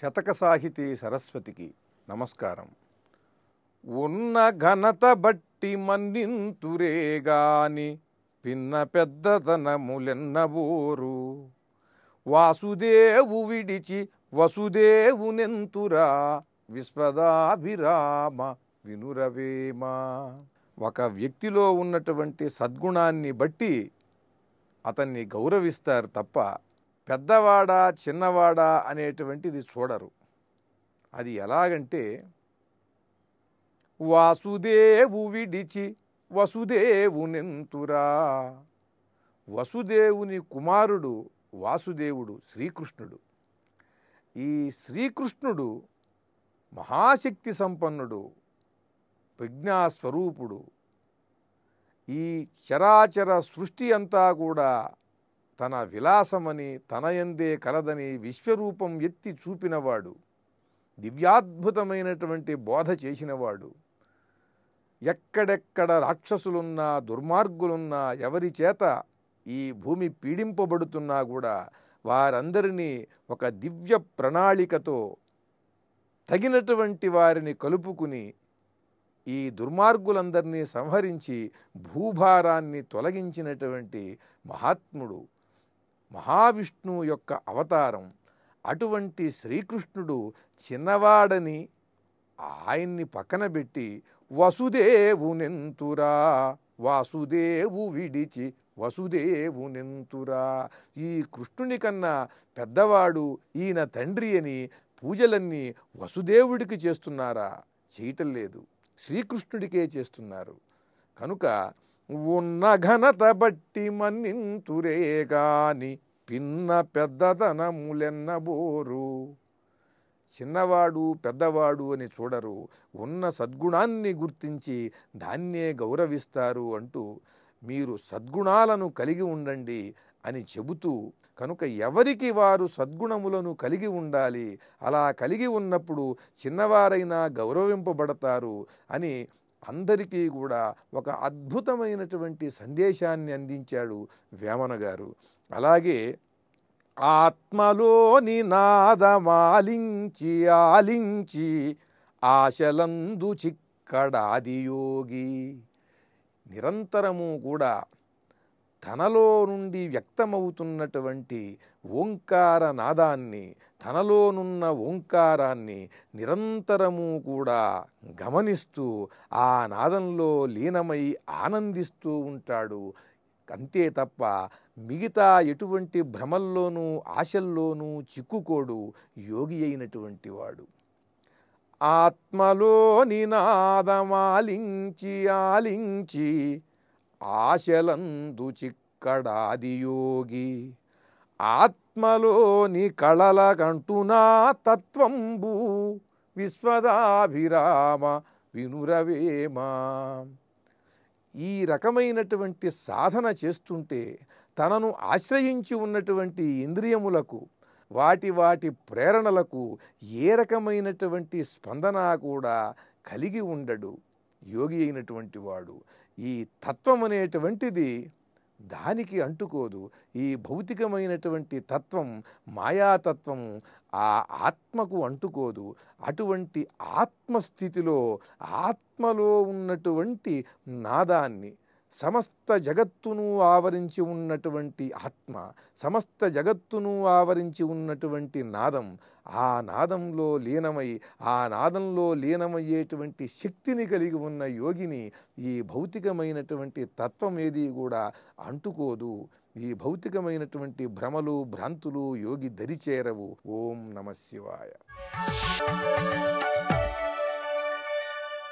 శతక సాహితీ సరస్వతికి నమస్కారం. ఉన్న ఘనత బట్టి మన్నింతురేగాని పిన్న పెద్దతనములెన్నబోరు వాసుదేవు విడిచి వసుదేవునెంతురా విశ్వదాభిరామ వినురవేమా. ఒక వ్యక్తిలో ఉన్నటువంటి సద్గుణాన్ని బట్టి అతన్ని గౌరవిస్తారు తప్ప పెద్దవాడా చిన్నవాడా అనేటువంటిది చూడరు. అది ఎలాగంటే వాసుదేవు విడిచి వసుదేవునెంతురా వసుదేవుని కుమారుడు వాసుదేవుడు శ్రీకృష్ణుడు. ఈ శ్రీకృష్ణుడు మహాశక్తి సంపన్నుడు ప్రజ్ఞాస్వరూపుడు. ఈ చరాచర సృష్టి అంతా కూడా తన విలాసమని తన ఎందే కలదని విశ్వరూపం ఎత్తి చూపినవాడు. దివ్యాద్భుతమైనటువంటి బోధ చేసినవాడు. ఎక్కడెక్కడ రాక్షసులున్నా దుర్మార్గులున్నా ఎవరి చేత ఈ భూమి పీడింపబడుతున్నా కూడా వారందరినీ ఒక దివ్య ప్రణాళికతో తగినటువంటి వారిని కలుపుకుని ఈ దుర్మార్గులందరినీ సంహరించి భూభారాన్ని తొలగించినటువంటి మహాత్ముడు. మహావిష్ణువు యొక్క అవతారం. అటువంటి శ్రీకృష్ణుడు చిన్నవాడని ఆయన్ని పక్కన పెట్టి వసుదేవునెంతురా వాసుదేవు విడిచి వసుదేవునెంతురా ఈ కృష్ణుని కన్నా పెద్దవాడు ఈయన తండ్రి అని పూజలన్నీ వసుదేవుడికి చేస్తున్నారా? చేయటం లేదు. శ్రీకృష్ణుడికే చేస్తున్నారు. కనుక ఉన్న ఘనత బట్టి మన్నింతురే గాని పిన్న పెద్దదనములెన్నబోరు చిన్నవాడు పెద్దవాడు అని చూడరు. ఉన్న సద్గుణాన్ని గుర్తించి దాన్నే గౌరవిస్తారు అంటూ మీరు సద్గుణాలను కలిగి ఉండండి అని చెబుతూ కనుక ఎవరికి వారు సద్గుణములను కలిగి ఉండాలి? అలా కలిగి ఉన్నప్పుడు చిన్నవారైనా గౌరవింపబడతారు అని అందరికీ కూడా ఒక అద్భుతమైనటువంటి సందేశాన్ని అందించాడు వేమన గారు. అలాగే ఆత్మలోని నాదమాలించి ఆలించి ఆశలందు చిక్కడాది యోగి నిరంతరము కూడా తనలో నుండి వ్యక్తమవుతున్నటువంటి ఓంకార నాదాన్ని తనలోనున్న ఓంకారాన్ని నిరంతరము కూడా గమనిస్తూ ఆ నాదంలో లీనమై ఆనందిస్తూ ఉంటాడు. అంతే తప్ప మిగతా ఎటువంటి భ్రమల్లోనూ ఆశల్లోనూ చిక్కుకోడు యోగి అయినటువంటి వాడు. ఆత్మలోని నాదమాలించి ఆలించి ఆశలందు చిక్కడాది యోగి ఆత్మలోని కళల కంటునా తత్వంబు విశ్వదాభిరామ వినురవేమా. ఈ రకమైనటువంటి సాధన చేస్తుంటే తనను ఆశ్రయించి ఉన్నటువంటి ఇంద్రియములకు వాటి వాటి ప్రేరణలకు ఏ రకమైనటువంటి స్పందన కూడా కలిగి ఉండడు. యోగి అయినటువంటి వాడు ఈ తత్వం అనేటువంటిది దానికి అంటుకోదు. ఈ భౌతికమైనటువంటి తత్వం మాయాతత్వం ఆ ఆత్మకు అంటుకోదు. అటువంటి ఆత్మస్థితిలో ఆత్మలో ఉన్నటువంటి నాదాన్ని సమస్త జగత్తును ఆవరించి ఉన్నటువంటి ఆత్మ సమస్త జగత్తును ఆవరించి ఉన్నటువంటి నాదం ఆ నాదంలో లీనమై ఆ నాదంలో లీనమయ్యేటువంటి శక్తిని కలిగి ఉన్న యోగిని ఈ భౌతికమైనటువంటి తత్వం ఏది కూడా అంటుకోదు. ఈ భౌతికమైనటువంటి భ్రమలు భ్రాంతులు యోగి దరిచేరవు. ఓం నమ శివాయ.